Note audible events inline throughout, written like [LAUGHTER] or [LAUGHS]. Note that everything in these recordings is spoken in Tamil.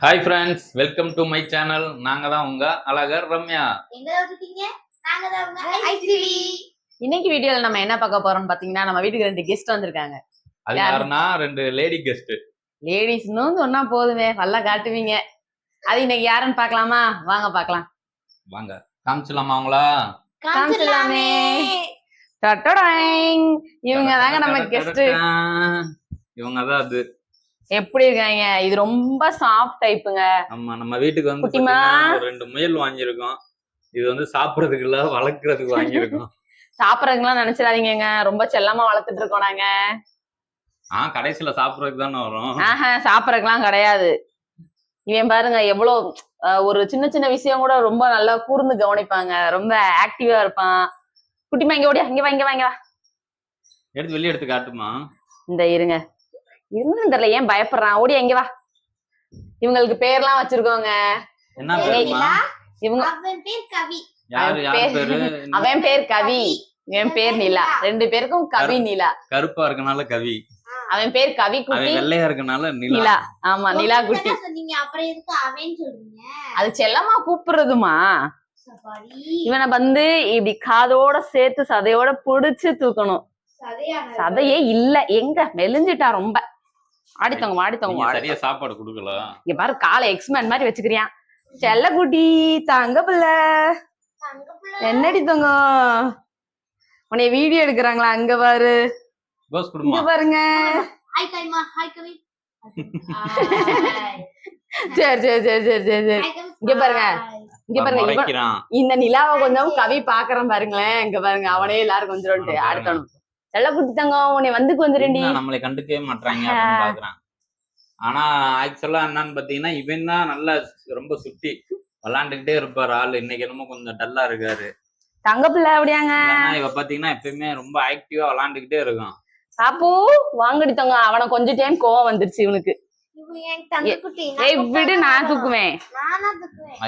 Hi friends welcome to my channel நாங்க தான் உங்க அழகர் ரம்யா. இன்னைக்கு வீடியோல நம்ம என்ன பார்க்க போறோம்னு பாத்தீங்கன்னா நம்ம வீட்டுக்கு ரெண்டு கெஸ்ட் வந்திருக்காங்க. அது யாரு? யாருன்னா ரெண்டு லேடி கெஸ்ட் லேடிஸ்னு சொன்னா போதுமே நல்லா காட்டுவீங்க. அது இன்னைக்கு யாருன்னு பார்க்கலாமா? வாங்க பார்க்கலாம். வாங்க காமிச்சலாமா அவங்களா? காமிச்சிடலாமே. இவங்க தாங்க நம்ம கெஸ்ட் இவங்க தான் அது எப்படி இருக்காங்க? இது ரொம்ப சாஃப்ட் டைப்புங்க நம்ம நம்ம வீட்டுக்கு வந்து ரெண்டு முயல் வாங்கியிருக்கோம். இது வந்து சாப்பிடறதுக்கு இல்ல வளர்க்கறதுக்கு வாங்கியிருக்கோம். [LAUGHS] சாப்பிடறதுக்குலாம் நினைச்சிடாதீங்க ரொம்ப செல்லமா வளர்த்துட்டு இருக்கோம் நாங்க. ஆ கடைசியில சாப்பிடறதுக்கு தானே வரும். ஆஹா சாப்பிடறதுக்குலாம் கிடையாது. இவன் பாருங்க எவ்வளவு ஒரு சின்ன சின்ன விஷயம் கூட ரொம்ப நல்லா கூர்ந்து கவனிப்பாங்க. ரொம்ப ஆக்டிவா இருப்பான். குட்டிமா இங்க ஓடியா இங்க வா இங்க வா இங்க வா. எடுத்து வெளியே எடுத்து காட்டுமா? இந்த இருங்க. இருந்துன்னு தெரியல ஏன் பயப்படுறான்? ஓடி எங்க வா. இவங்களுக்கு பேர்லாம் வச்சிருக்கோங்க. என்ன ஏய், பேருமா? இவங்க அவன் பேர் கவி. யாரு அவன் யார் பேர் பேரு? [LAUGHS] அவன் பேர் கவி. என் பேர் நிலா. ரெண்டு பேருக்கும் கவி நிலா. கருப்பா இருக்கனால கவி. அவன் பேர் கவி குட்டி வெள்ளையா இருக்கனால நிலா. நிலா. ஆமா நிலா குட்டி. அது செல்லமா கூப்பிடுறதுமா? இவனை வந்து இப்படி காதோட சேர்த்து சதையோட புடிச்சு தூக்கணும். சதையே இல்ல. எங்க? மெலிஞ்சிட்டா ரொம்ப. ஆடித்தவங்க ஆடி சரியா சாப்பாடு கொடுக்கல இங்க பாரு காலை எக்ஸ்மேன் மாதிரி வச்சுக்கிறியான் செல்ல குட்டி தங்க பிள்ளை தங்க பிள்ளை. என்னடி தங்கம்? உன்னை வீடியோ எடுக்கிறாங்களா அங்க பாரு. இங்க பாருங்க. [LAUGHS] சரி சரி சரி சரி சரி சரி. இங்க பாருங்க. இங்க பாருங்க இந்த நிலாவை கொஞ்சம் கவி பாக்குறேன் பாருங்களேன். இங்க பாருங்க அவனே எல்லாரும் கொஞ்சம். அடுத்தவனும் செல்ல குட்டி தங்கம் உன்னை வந்து கொஞ்சம் நம்மளை கண்டுக்கவே மாட்டாங்க அப்படின்னு பாக்குறான். ஆனா ஆக்சுவலா என்னன்னு பாத்தீங்கன்னா இவன் தான் நல்லா ரொம்ப சுத்தி விளாண்டுக்கிட்டே இருப்பாரு ஆளு. இன்னைக்கு என்னமோ கொஞ்சம் டல்லா இருக்காரு. தங்க பிள்ளை அப்படியாங்க இவ பாத்தீங்கன்னா எப்பயுமே ரொம்ப ஆக்டிவா விளாண்டுக்கிட்டே இருக்கும் பாப்பு வாங்கடி தங்க. அவனை கொஞ்சம் டைம் கோவம் வந்துருச்சு இவனுக்கு. விடு நான். தூக்குவேன்.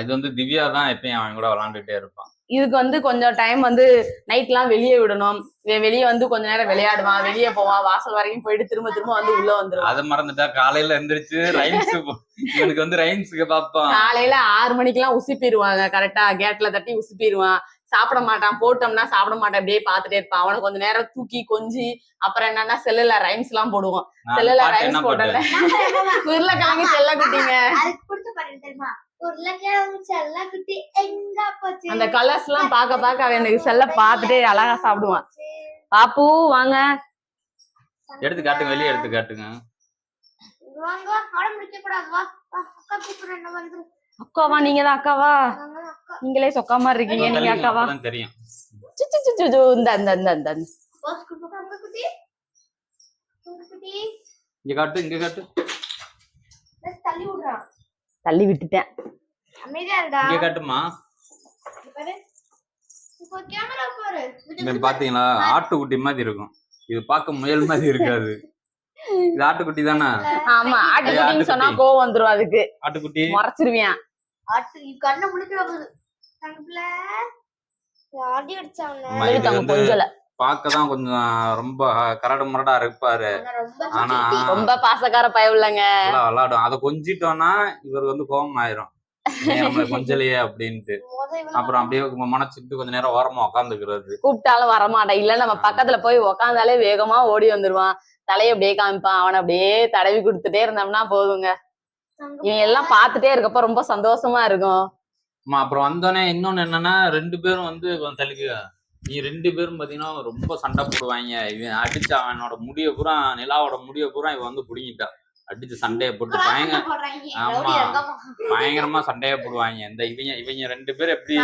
இது வந்து திவ்யா தான் எப்பயும் அவன் கூட விளாண்டுட்டே இருப்பான். இதுக்கு வந்து கொஞ்சம் டைம் வந்து நைட்லாம் வெளியே விடணும். வெளியே வந்து கொஞ்ச நேரம் விளையாடுவான். வெளியே போவான். வாசல் வரைக்கும் போயிட்டு திரும்ப திரும்ப வந்து உள்ள வந்துருவான். அதை மறந்துட்டா காலையில எந்திரிச்சு ரைம்ஸ் இவனுக்கு வந்து ரைம்ஸுக்கு பாப்பான். காலையில ஆறு மணிக்கெல்லாம் உசுப்பிடுவாங்க. கரெக்டா கேட்ல தட்டி உசுப்பிடுவான். சாப்பிட மாட்டான். போட்டோம்னா சாப்பிட மாட்டான். அப்படியே பாத்துட்டே இருப்பான். அவனை கொஞ்ச நேரம் தூக்கி கொஞ்சி அப்புறம் என்னன்னா செல்லுல ரைம்ஸ் எல்லாம் போடுவோம். செல்லுல ரைம்ஸ் போட்டல பாட்டு? உருளைக்கிழங்கு செல்ல குட்டிங்க. அதுக்கு பிடிச்ச பாட்டு தெரியுமா? உருளைக்கிழங்கு செல்ல குட்டி எங்க போச்சு? அந்த கலர்ஸ் எல்லாம் பார்க்க பார்க்க அவன் எனக்கு செல்ல பார்த்துட்டே அழகா சாப்பிடுவான். பாப்பு வாங்க. எடுத்து காட்டுங்க வெளியே எடுத்து காட்டுங்க. வாங்க ஆட முடிக்க கூடாது வா வா, அக்கா கூப்பிடுறேன் என்ன வந்துரு அக்காவா நீங்க தான் அக்காவா நீங்களே சொக்கா மாதிரி இருக்கீங்க நீங்க அக்காவா? தெரியும். இந்த குட்டி. தங்க குட்டி. இங்க காட்டு இங்க காட்டு let's தள்ளி விடுறான் தள்ளி விட்டுட்டேன் அமைதியா இருடா இங்க காட்டுமா இங்க பாரு இப்போ கேமரா பாரு. இவன் பாத்தீங்களா? ஆட்டுக்குட்டி மாதிரி இருக்கும். இது பார்க்க முயல் மாதிரி இருக்காது. இது ஆட்டுக்குட்டி தானே? ஆமா ஆட்டுக்குட்டின்னு ஆட்டுக்குட்டி. சொன்னா கோவம் வந்துரும் அதுக்கு. ஆட்டுக்குட்டி. மறைச்சிருவியான் ஆட்டு கண்ணை முழிக்கிற போகுது ஆடி அடிச்சாங்க கொஞ்சல. பார்க்க தான் கொஞ்சம் ரொம்ப கரடு முரடா இருப்பாரு. ஆனா. ரொம்ப பாசக்கார பயவுள்ளங்க. நல்லா விளாடும். அதை கொஞ்சிட்டோம்னா இவர் வந்து கோபம் ஆயிரும் நம்மள கொஞ்சலையே அப்படின்ட்டு. [LAUGHS] அப்புறம் அப்படியே மனச்சுட்டு கொஞ்ச நேரம் ஓரமா உட்காந்துக்கிறது கூப்பிட்டாலும் வரமாட்டான். இல்ல நம்ம பக்கத்துல போய் உக்காந்தாலே வேகமா ஓடி வந்துருவான். தலையை அப்படியே காமிப்பான். அவனை அப்படியே தடவி கொடுத்துட்டே இருந்தோம்னா போதுங்க. தங்க இவன் எல்லாம் பார்த்துட்டே இருக்கப்ப ரொம்ப சந்தோஷமா இருக்கும். அப்புறம் வந்தோடனே இன்னொன்னு என்னன்னா ரெண்டு பேரும் வந்து கொஞ்சம் தள்ளிக்க நீ ரெண்டு பேரும் பாத்தீங்கன்னா ரொம்ப சண்டை போடுவாங்க. இவன் அடிச்சு அவனோட முடிய பூரா நிலாவோட முடிய பூரா இவன் வந்து புடுங்கிட்டா. அடிச்சு சண்டையை போட்டு பயங்கர. ஆமா. பயங்கரமா சண்டையா போடுவாங்க. இந்த இவங்க இவங்க ரெண்டு பேரும் எப்படி.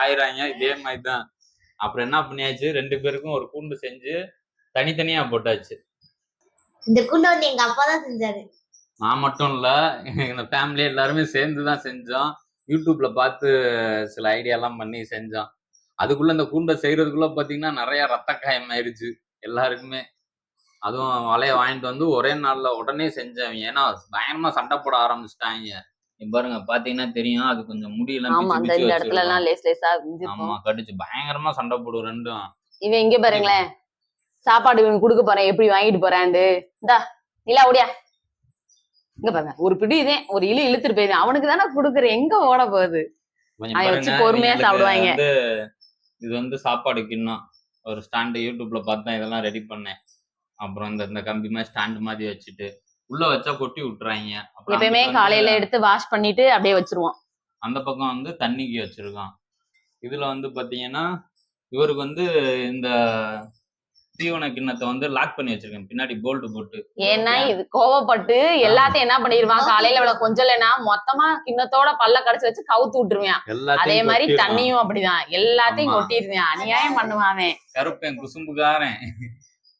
ஆயிராங்க இதே மாதிரிதான். அப்புறம் என்ன பண்ணியாச்சு? ரெண்டு பேருக்கும் ஒரு கூண்டு செஞ்சு தனித்தனியா போட்டாச்சு. இந்த குண்டை வந்து எங்க அப்பா தான் செஞ்சாரு. நான் மட்டும் இல்ல. எங்க ஃபேமிலி எல்லாருமே சேர்ந்து தான் செஞ்சோம் யூடியூப்ல பார்த்து சில ஐடியா எல்லாம் பண்ணி செஞ்சோம். அதுக்குள்ள இந்த கூண்டை செய்யறதுக்குள்ள பாத்தீங்கன்னா நிறைய ரத்த காயம் ஆயிருச்சு எல்லாருக்குமே. அதுவும் வலைய வாங்கிட்டு வந்து ஒரே நாள்ல உடனே செஞ்சவங்க ஏன்னா பயங்கரமா சண்டை போட ஆரம்பிச்சிட்டாங்க. பாருங்க பாத்தீங்கன்னா தெரியும். அது கொஞ்சம் முடியெல்லாம் ஆமா கடிச்சு பயங்கரமா சண்டை போடும் ரெண்டும். இவன் இங்க பாருங்களேன் சாப்பாடு இவனுக்கு கொடுக்க போறேன். எப்படி வாங்கிட்டு போறான்டு இந்தா நிலா ஓடியா. இங்க பாருங்க ஒரு பிடி இதே ஒரு இழு இழுத்துட்டு போயிருந்தேன் அவனுக்கு தானே குடுக்குறேன். எங்க ஓட போகுது? வச்சு பொறுமையா சாப்பிடுவாங்க. இது வந்து சாப்பாடு கிண்ணம் ஒரு ஸ்டாண்டு யூடியூப்ல பார்த்தேன் இதெல்லாம் ரெடி பண்ணேன். அப்புறம் இந்த இந்த கம்பி மாதிரி ஸ்டாண்டு மாதிரி வச்சுட்டு உள்ள வச்சா கொட்டி விட்டுறாங்க. எப்பயுமே காலையில எடுத்து வாஷ் பண்ணிட்டு அப்படியே வச்சிருவோம். அந்த பக்கம் வந்து தண்ணிக்கு வச்சிருக்கான். இதுல வந்து பாத்தீங்கன்னா இவருக்கு வந்து இந்த தீவன கிண்ணத்தை வந்து லாக் பண்ணி வச்சிருக்கேன். பின்னாடி போல்ட் போட்டு. ஏன்னா இது கோவப்பட்டு எல்லாத்தையும் என்ன பண்ணிடுவான் காலையில இவ்வளவு கொஞ்சம் இல்லைன்னா மொத்தமா கிண்ணத்தோட பல்ல கடிச்சு வச்சு கவுத்து விட்டுருவான். அதே மாதிரி. தண்ணியும் அப்படிதான். எல்லாத்தையும். கொட்டிடுவான் அநியாயம் பண்ணுவான். கருப்பேன் குசும்புக்காரன்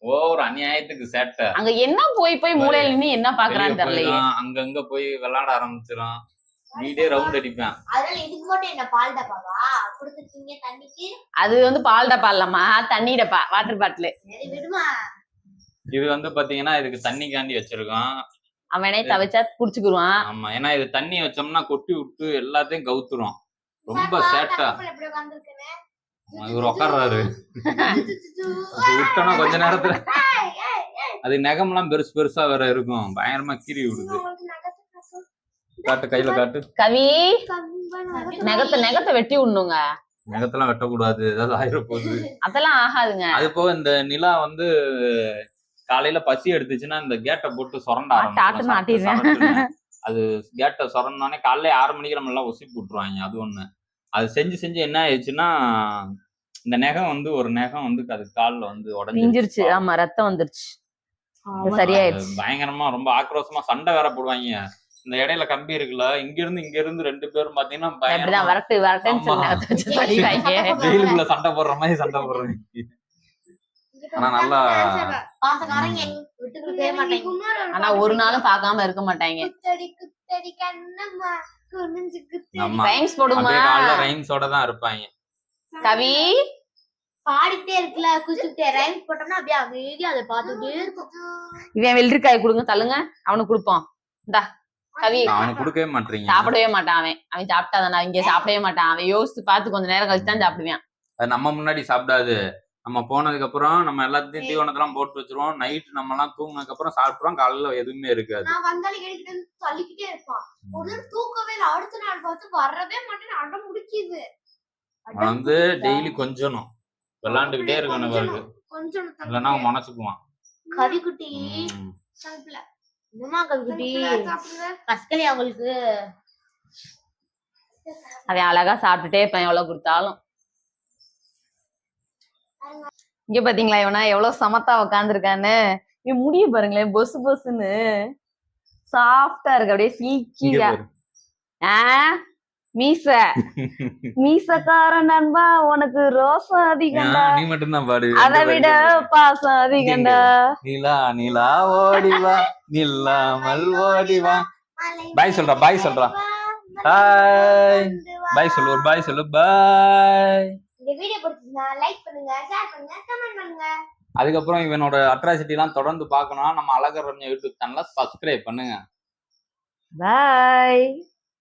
ஓவர் அநியாயத்துக்கு சேட்டை. அங்க என்ன போய் போய் மூலையில நின்னு என்ன பாக்குறான்னு போயிடுவான், அங்கங்க போய் விளையாட ஆரம்பிச்சிடும் வீடே ரவுண்ட் அடிப்பேன். அதனால இதுக்கு மட்டும் என்ன பால் டப்பாவா? கொடுத்துருக்கீங்க தண்ணிக்கு? அது வந்து பால் டப்பா இல்லம்மா தண்ணி டப்பா வாட்டர் பாட்டில் சரி விடுமா. இது வந்து பாத்தீங்கன்னா இதுக்கு தண்ணிக்காண்டி வச்சிருக்கோம் அவனே தவிச்சா குடிச்சுக்குருவான் ஆமா ஏன்னா இது தண்ணி வச்சோம்னா கொட்டி விட்டு எல்லாத்தையும் கவுத்துரும். ரொம்ப சேட்டை இவர். [LAUGHS] இது விட்டோம்னா கொஞ்ச நேரத்துல. அது நகம்லாம் பெருசு பெருசா வேற இருக்கும். பயங்கரமா கீறி விடுது. காட்டு கையில காட்டு. கவி நகத்தை நெகத்தை நெகத்தை வெட்டி விடணுங்க. நகத்தெல்லாம் வெட்டக்கூடாது ஏதாவது ஆயிர போகுது அதெல்லாம் ஆகாதுங்க. அது போக இந்த நிலா வந்து காலையில பசி எடுத்துச்சுன்னா இந்த கேட்டை போட்டு சுரண்ட. அது கேட்டை சுரண்டோடனே காலையில ஆறு மணிக்கு நம்ம எல்லாம் உசுப்பி விட்டுருவாங்க அது ஒண்ணு. அது செஞ்சு செஞ்சு என்ன ஆயிடுச்சுன்னா இந்த நெகம் வந்து ஒரு நெகம் வந்து அது கால்ல வந்து உடஞ்சிருச்சு. ஆமா ரத்தம் வந்துருச்சு. சரியாயிருச்சு பயங்கரமா ரொம்ப ஆக்ரோஷமா சண்டை வேற போடுவாங்க. இந்த இடையில கம்பி இருக்குல்ல இங்க இருந்து இங்க இருந்து ரெண்டு பேரும் பாத்தீங்கன்னா ஜெயிலுக்குள்ள சண்டை போடுற மாதிரி சண்டை போடுறாங்க. ஆனா நல்லா ஒரு நாளும் பார்க்காம இருக்க மாட்டாங்க. ரைம்ஸ் போடுமா? ரைம்ஸோட தான் இருப்பாங்க. கவி? பாடிட்டே இருக்குல்ல குச்சிக்கிட்டே ரைம்ஸ் போட்டோம்னா அப்படியே அமைதியா அதை பார்த்துட்டே இருக்கும். இவன் வெள்ளரிக்காய் கொடுங்க தள்ளுங்க. அவனுக்கு கொடுப்போம். இந்தா. கவி அவனுக்கு கொடுக்கவே மாட்டீங்க சாப்பிடவே மாட்டான் அவன். அவன் சாப்பிட்டாதானா இங்க சாப்பிடவே மாட்டான். அவன் யோசிச்சு பார்த்து கொஞ்ச நேரம் கழிச்சு தான் சாப்பிடுவான். அது நம்ம முன்னாடி சாப்பிடாது. நம்ம போனதுக்கு அப்புறம் நம்ம எல்லாத்தையும் தீவனத்தெல்லாம் போட்டு வச்சிருவோம். நைட் நம்ம எல்லாம் தூங்குனதுக்கு அப்புறம் சாப்பிட்டுருவோம். காலையில எதுவுமே இருக்காது. இருப்பான். ஒரு தூக்கவே அடுத்த நாள் பார்த்து வரவே மாட்டேன்னு அடம் முடிக்குது. அவன் வந்து டெய்லி கொஞ்சணும். விளாண்டுக்கிட்டே இருக்கணும் அவருக்கு கொஞ்சம் இல்லைன்னா அவன் மனசுக்குவான். கவிக்குட்டி. என்னமா கவிக்குட்டி கஸ்கலி அவங்களுக்கு. அவன் அழகா சாப்பிட்டுட்டே இருப்பான் எவ்வளவு கொடுத்தாலும். இங்க பாத்தீங்களா இவனா எவ்வளவு சமத்தா உக்காந்துருக்கான்னு? இவன் முடிய பாருங்களேன் பொசு பொசுன்னு. சாஃப்டா இருக்கு அப்படியே சீக்கியா. பாரு. மீச. [LAUGHS] மீசக்கார நண்பா உனக்கு ரோசம் அதிகம்டா. நீ மட்டும்தான் பாடு. அதை விட பாசம் அதிகம்டா. நிலா நிலா ஓடிவா நில்லாமல் ஓடிவா பாய் சொல்றா பாய் சொல்றா. ஹாய் பாய் சொல்லு ஒரு பாய் சொல்லு பாய். இந்த வீடியோ பிடிச்சிருந்தா லைக் பண்ணுங்க ஷேர் பண்ணுங்க கமெண்ட் பண்ணுங்க. அதுக்கப்புறம் இவனோட அட்ராசிட்டி எல்லாம் தொடர்ந்து பார்க்கணும்னா நம்ம அழகர் ரம்யா யூடியூப் சேனலை சப்ஸ்கிரைப் பண்ணுங்க. பாய்